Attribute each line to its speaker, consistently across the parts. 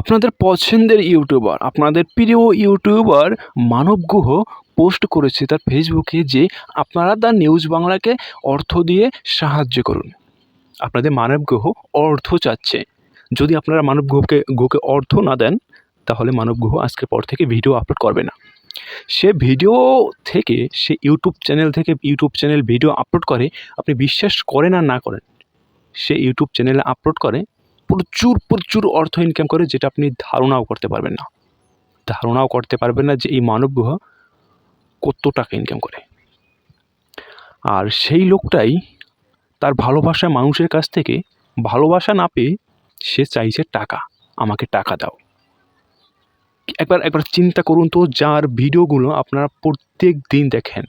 Speaker 1: আপনাদের পছন্দের ইউটিউবার, আপনাদের প্রিয় ইউটিউবার মানব গুহ পোস্ট করেছে তার ফেসবুকে যে আপনারা দ্য নিউজ বাংলাকে অর্থ দিয়ে সাহায্য করুন। আপনাদের মানব গ্রহ অর্থ চাচ্ছে। যদি আপনারা মানব গ্রহকে গ্রহকে অর্থ না দেন, তাহলে মানব গ্রহ আজকের পর থেকে ভিডিও আপলোড করবে না। সে ভিডিও থেকে, সে ইউটিউব চ্যানেল থেকে ইউটিউব চ্যানেল ভিডিও আপলোড করে, আপনি বিশ্বাস করেন আর না করেন, সে ইউটিউব চ্যানেলে আপলোড করে প্রচুর প্রচুর অর্থ ইনকাম করে যেটা আপনি ধারণাও করতে পারবেন না। ধারণাও করতে পারবেন না যে এই মানব গ্রহ কত টাকা ইনকাম করে। আর সেই লোকটাই তার ভালোবাসা মানুষের কাছ থেকে ভালোবাসা না পেয়ে সে চাইছে টাকা, আমাকে টাকা দাও। একবার একবার চিন্তা করুন তো, যার ভিডিওগুলো আপনারা প্রত্যেক দিন দেখেন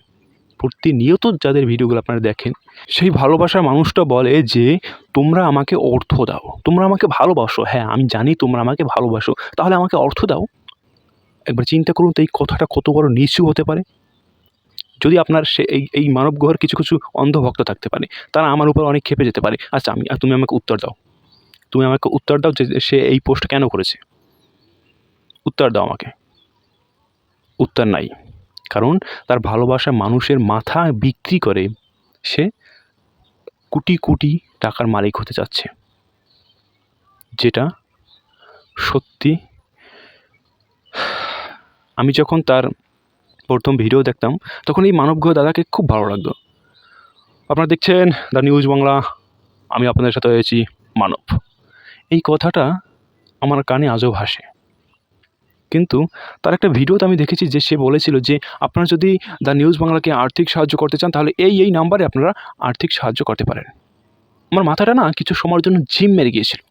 Speaker 1: প্রতিনিয়ত যাদের ভিডিওগুলো আপনারা দেখেন, সেই ভালোবাসার মানুষটা বলে যে, তোমরা আমাকে অর্থ দাও। তোমরা আমাকে ভালোবাসো। হ্যাঁ আমি জানি তোমরা আমাকে ভালোবাসো। তাহলে আমাকে অর্থ দাও। একবার চিন্তা করুন তো এই কথাটা কত বড় নিচু হতে পারে। যদি আপনার সে এই এই মানব গ্রহের কিছু কিছু অন্ধভক্ত থাকতে পারে, তারা আমার উপর অনেক ক্ষেপে যেতে পারে। আচ্ছা আমি, তুমি আমাকে উত্তর দাও। তুমি আমাকে উত্তর দাও যে সে এই পোস্ট কেন করেছে। উত্তর দাও আমাকে। উত্তর নাই। কারণ তার ভালোবাসা মানুষের মাথা বিক্রি করে সে কোটি কোটি টাকার মালিক হতে চাচ্ছে। যেটা সত্যি আমি যখন তার প্রথম ভিডিও দেখতাম, তখন এই মানবগ্রহ দাদাকে খুব ভালো লাগতো। আপনারা দেখছেন দ্য নিউজ বাংলা, আমি আপনাদের সাথে হয়েছি মানব। এই কথাটা আমার কানে আজও ভাসে। কিন্তু তার একটা ভিডিওতে আমি দেখেছি যে সে বলেছিল যে আপনারা যদি দ্য নিউজ বাংলাকে আর্থিক সাহায্য করতে চান, তাহলে এই এই নাম্বারে আপনারা আর্থিক সাহায্য করতে পারেন। আমার মাথাটা না কিছু সময়ের জন্য জিম মেরে গিয়েছিল।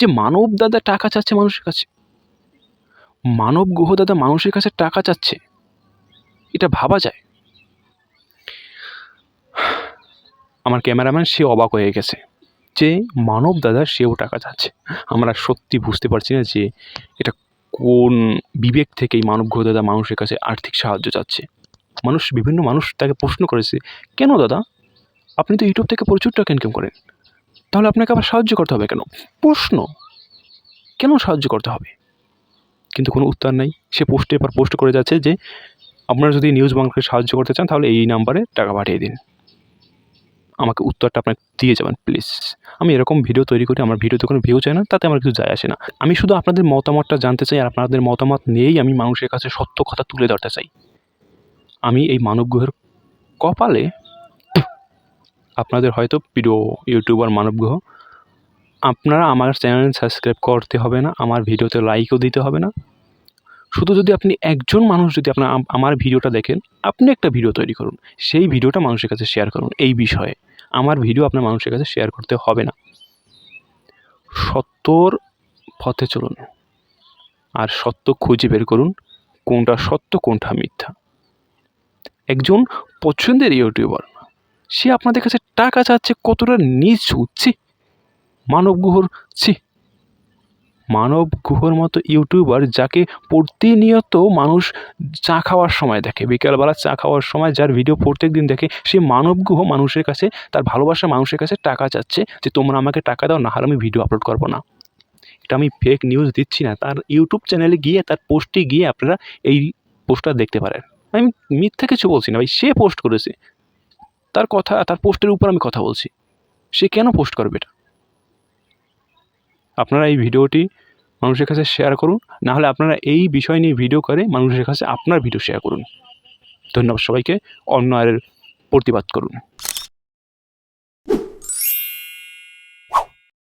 Speaker 1: যে মানব দাদা টাকা চাচ্ছে মানুষের কাছে। মানব গ্রহ দাদা মানুষের কাছে টাকা চাচ্ছে। এটা ভাবা যায়। আমার ক্যামেরাম্যান সে অবাক হয়ে গেছে যে মানব দাদা সেও টাকা চাচ্ছে। আমরা সত্যি বুঝতে পারছি না যে এটা কোন বিবেক থেকে এই মানব গ্রহ দাদা মানুষের কাছে আর্থিক সাহায্য চাচ্ছে? মানুষ, বিভিন্ন মানুষ তাকে প্রশ্ন করেছে, কেন দাদা? আপনি তো ইউটিউব থেকে প্রচুর টাকা ইনকাম করেন। তাহলে আপনাকে আবার সাহায্য করতে হবে কেন? প্রশ্ন। কেন সাহায্য করতে হবে? কিন্তু কোনো উত্তর নাই। সে পোস্টে এবার পোস্ট করে যাচ্ছে যে, আপনারা যদি নিউজ বাংলাকে সাহায্য করতে চান, তাহলে এই নাম্বারে টাকা পাঠিয়ে দিন। আমাকে উত্তরটা আপনাকে দিয়ে যাবেন প্লিজ আমি এরকম ভিডিও তৈরি করি, আমার ভিডিওতে কোনো ভিউ চাই না, তাতে আমার কিছু যায় আসে না। আমি শুধু আপনাদের মতামতটা জানতে চাই আর আপনাদের মতামত নিয়েই আমি মানুষের কাছে সত্য কথা তুলে ধরতে চাই। আমি এই মানব গ্রহের কপালে আপনাদের হয়তো প্রিয় ইউটিউবার মানব গ্রহ আপনারা আমার চ্যানেল সাবস্ক্রাইব করতে হবে না, আমার ভিডিওতে লাইকও দিতে হবে না। শুধু যদি আপনি একজন মানুষ যদি আপনার আমার ভিডিওটা দেখেন, আপনি একটা ভিডিও তৈরি করুন। সেই ভিডিওটা মানুষের কাছে শেয়ার করুন এই বিষয়ে। আমার ভিডিও আপনার মানুষের কাছে শেয়ার করতে হবে না। সত্যর পথে চলুন। আর সত্য খুঁজে বের করুন, কোনটা সত্য, কোনটা মিথ্যা। একজন পছন্দের ইউটিউবার, সে আপনাদের কাছে টাকা চাচ্ছে কতটা নিচু, ছি মানব গুহর ছি মানব গুহর মতো ইউটিউবার যাকে প্রতিনিয়ত মানুষ চা খাওয়ার সময় দেখে, বিকেলবেলা চা খাওয়ার সময় যার ভিডিও প্রত্যেক দিন দেখে, সে মানব গুহ মানুষের কাছে, তার ভালোবাসা মানুষের কাছে টাকা চাচ্ছে যে, তোমরা আমাকে টাকা দাও না হলে আমি ভিডিও আপলোড করব না। এটা আমি ফেক নিউজ দিচ্ছি না। তার ইউটিউব চ্যানেলে গিয়ে, তার পোস্টে গিয়ে আপনারা এই পোস্টটা দেখতে পারেন। আমি মিথ্যা কিছু বলছি না ভাই, সে পোস্ট করেছে। তার কথা, তার পোস্টের উপর আমি কথা বলছি। সে কেন পোস্ট করবে এটা? আপনারা এই ভিডিওটি মানুষের কাছে শেয়ার করুন, নাহলে আপনারা এই বিষয় নিয়ে ভিডিও করে মানুষের কাছে আপনার ভিডিও শেয়ার করুন। ধন্যবাদ সবাইকে অন্য আয়ের প্রতিবাদ করুন।